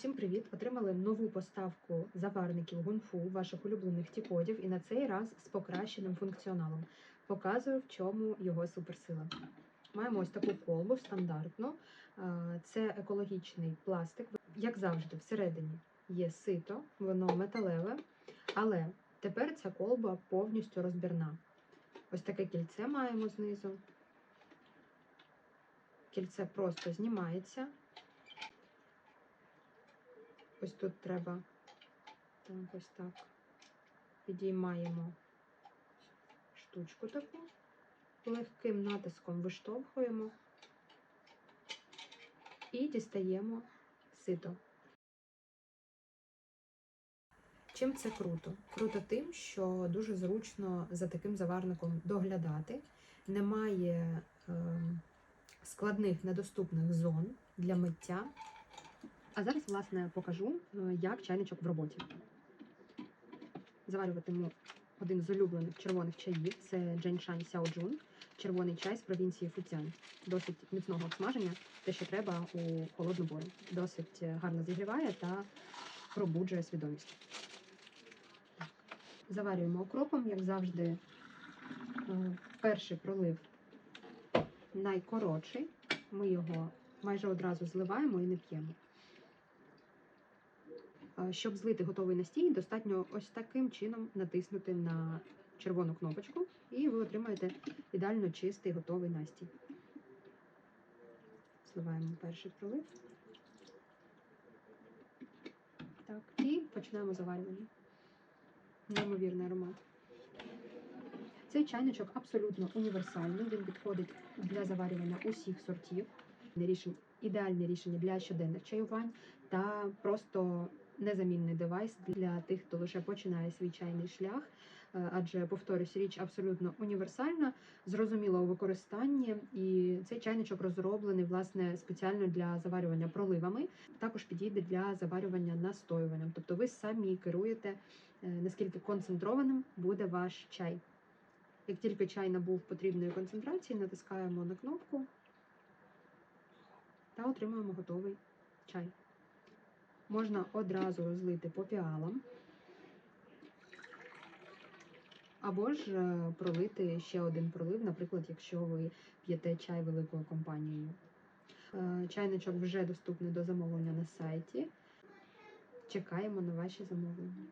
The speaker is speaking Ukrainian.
Усім привіт! Отримали нову поставку заварників гунфу ваших улюблених тіподів і на цей раз з покращеним функціоналом. Показую, в чому його суперсила. Маємо ось таку колбу стандартну. Це екологічний пластик. Як завжди, всередині є сито, воно металеве, але тепер ця колба повністю розбірна. Ось таке кільце маємо знизу. Кільце просто знімається. Ось тут треба так, ось так. Підіймаємо штучку таку, легким натиском виштовхуємо і дістаємо сито. Чим це круто? Круто тим, що дуже зручно за таким заварником доглядати. Немає е, складних недоступних зон для миття. А зараз, власне, покажу, е, як чайничок в роботі. Заварюватиму один з улюблених червоних чаїв це Дженшань Сяоджун, червоний чай з провінції Фуцян. Досить міцного обсмаження, те, що треба у холодну пору. Досить е, гарно зігріває та пробуджує свідомість. Заварюємо окропом, як завжди, е, перший пролив найкоротший. Ми його майже одразу зливаємо і не п'ємо. Щоб злити готовий настій, достатньо ось таким чином натиснути на червону кнопочку, і ви отримаєте ідеально чистий готовий настій. Зливаємо перший пролив. Так, і починаємо заварювання. Неймовірний аромат. Цей чайничок абсолютно універсальний. Він підходить для заварювання усіх сортів. Рішень, ідеальне рішення для щоденних чаювань та просто незамінний девайс для тих, хто лише починає свій чайний шлях. Е, Адже, повторюсь, річ абсолютно універсальна, зрозуміла у використанні, і цей чайничок розроблений власне спеціально для заварювання проливами. Також підійде для заварювання настоюванням. Тобто ви самі керуєте, е, наскільки концентрованим буде ваш чай. Як тільки чай набув потрібної концентрації, натискаємо на кнопку та отримуємо готовий чай. Можна одразу розлити по піалам, або ж е, пролити ще один пролив, наприклад, якщо ви п'єте чай великою компанією. Е, Чайничок вже доступний до замовлення на сайті. Чекаємо на ваші замовлення.